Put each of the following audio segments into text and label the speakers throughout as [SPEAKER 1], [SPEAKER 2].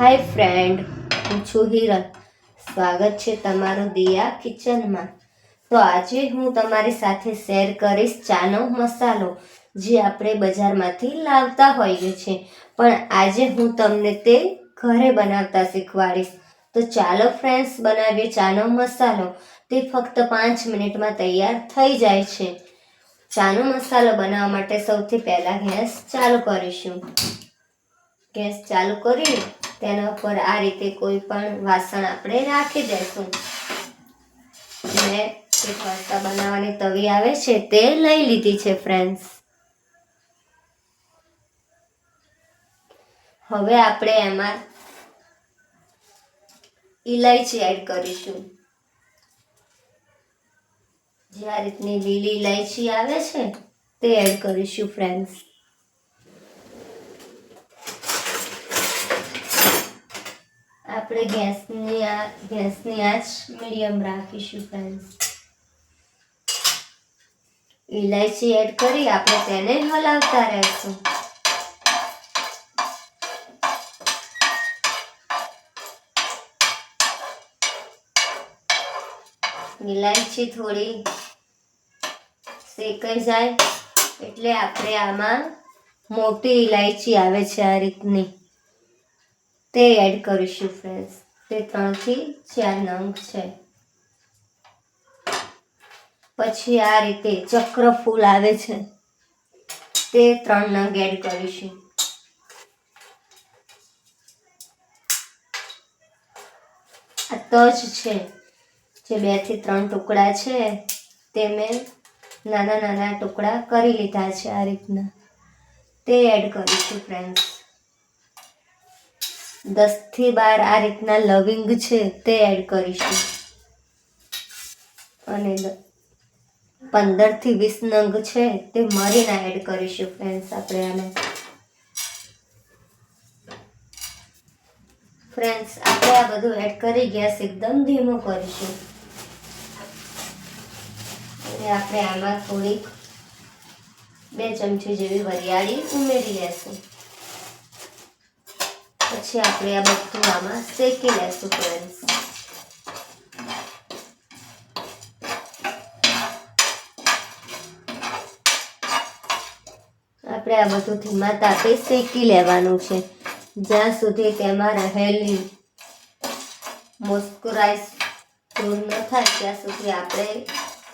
[SPEAKER 1] હાય friend હું છું હિરલ. સ્વાગત છે તમારું દિયા કિચનમાં. તો આજે હું તમારી સાથે શેર કરીશ ચાનો મસાલો, જે આપણે બજારમાંથી લાવતા હોઈએ છીએ. પણ આજે હું તમને તે ઘરે બનાવતા શીખવાડીશ. તો ચાલો ફ્રેન્ડ્સ બનાવીએ ચાનો મસાલો. તે ફક્ત પાંચ મિનિટમાં તૈયાર થઈ જાય છે. ચાનો મસાલો બનાવવા માટે સૌથી પહેલાં ગેસ ચાલુ કરીશું. ગેસ ચાલુ કરી તેના પર આ રીતે કોઈ પણ વાસણ આપણે રાખી દઈશું. મેં જે પાસ્તા બનાવવાની તવી આવે છે તે લઈ લીધી છે ફ્રેન્ડ્સ હવે આપણે એમાં ઇલાયચી એડ કરીશું. જે આ રીતની લીલી ઇલાયચી આવે છે તે એડ કરીશું ફ્રેન્ડ્સ આપણે ગેસની ગેસની આંચ મીડિયમ રાખીશું ફ્રેન્ડ્સ ઇલાયચી એડ કરી આપણે તેને હલાવતા રહેશું. ઇલાયચી થોડી શેકાઈ જાય એટલે આપણે આમાં મોટી ઇલાયચી આવે છે આ રીતની. તે એડ કરીશું ફ્રેન્ડ્સ તે ત્રણથી ચાર નંગ છે. પછી આ રીતે ચક્ર ફૂલ આવે છે. તે ત્રણ નંગ એડ કરીશું. આ તજ છે, જે બેથી ત્રણ ટુકડા છે, તે મેં નાના નાના ટુકડા કરી લીધા છે આ રીતના. તે એડ કરીશું ફ્રેન્ડ્સ દસથી બાર આ રીતના લવિંગ છે તે એડ કરીશું. અને પંદરથી વીસ નંગ છે તે મરીના એડ કરીશું ફ્રેન્ડ્સ આપણે આને. ફ્રેન્ડ્સ આપણે આ બધું એડ કરી ગેસ એકદમ ધીમો કરીશું. અને આપણે આમાં થોડીક બે ચમચી જેવી વરિયાળી ઉમેરી લેશું. પછી આપણે આ બધું આમાં શેકી લેશું ફ્રેન્ડ્સ આપણે આ બધું ધીમા તાપે શેકી લેવાનું છે. જ્યાં સુધી તેમાં રહેલી મોસ્કુરાઈઝ દૂર ન થાય, ત્યાં સુધી આપણે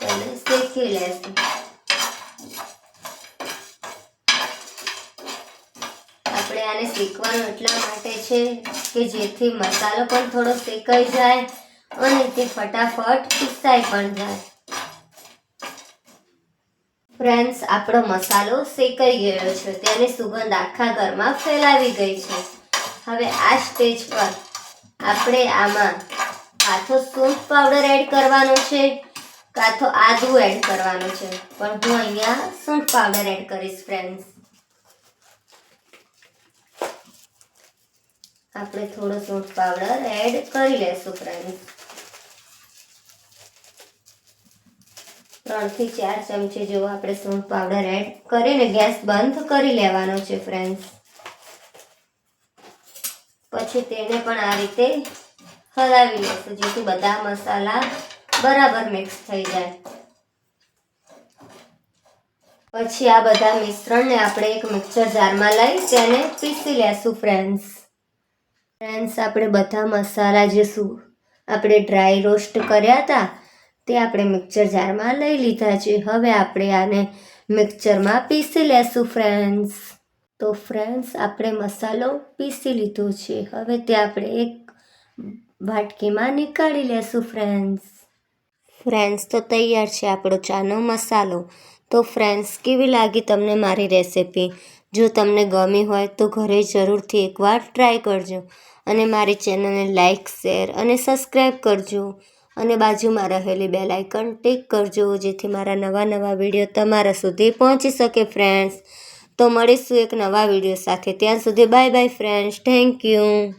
[SPEAKER 1] તેને શેકી લેશું. આને શેકવાનું એટલા માટે છે કે જેથી મસાલો પણ થોડો શેકાઈ જાય અને તે ફટાફટ પીસાઈ પણ જાય. ફ્રેન્ડ્સ, આપણો મસાલો શેકાઈ ગયો છે. તેની સુગંધ આખા ઘરમાં ફેલાવી ગઈ છે. હવે આ સ્ટેજ પર આપણે આમાં કાથો સૂંઠ પાવડર એડ કરવાનો છે. કાં તો આદુ એડ કરવાનું છે. પણ હું અહીંયા સૂંઠ પાવડર એડ કરીશ, ફ્રેન્ડ્સ. આપણે થોડો સૂંઠ પાવડર એડ કરી લેશું ફ્રેન્ડ ત્રણથી ચાર ચમચી જેવો આપણે સૂંઠ પાવડર એડ કરીને ગેસ બંધ કરી લેવાનો છે ફ્રેન્ડ્સ પછી તેને પણ આ રીતે હલાવી લેશું, જેથી બધા મસાલા બરાબર મિક્સ થઈ જાય. પછી આ બધા મિશ્રણને આપણે એક મિક્સર જારમાં લઈ તેને પીસી લેશું ફ્રેન્ડ્સ ફ્રેન્ડ્સ આપણે બધા મસાલા જે શું આપણે ડ્રાય રોસ્ટ કર્યા હતા, તે આપણે મિક્સર જારમાં લઈ લીધા છે. હવે આપણે આને મિક્સરમાં પીસી લેશું ફ્રેન્ડ્સ તો ફ્રેન્ડ્સ આપણે મસાલો પીસી લીધો છે. હવે તે આપણે એક વાટકીમાં નીકાળી લેશું ફ્રેન્ડ્સ ફ્રેન્ડ્સ તો તૈયાર છે આપણો ચાનો મસાલો. તો ફ્રેન્ડ્સ કેવી લાગી તમને મારી રેસિપી જો તમને ગમી હોય તો ઘરે જરૂરથી એકવાર ટ્રાય કરજો. અને મારી ચેનલને લાઇક શેર અને સબસ્ક્રાઈબ કરજો. અને બાજુમાં રહેલી બે લાઇકન ટિક કરજો, જેથી મારા નવા નવા વીડિયો તમારા સુધી પહોંચી શકે ફ્રેન્ડ્સ તો મળીશું એક નવા વીડિયો સાથે. ત્યાં સુધી bye bye friends thank you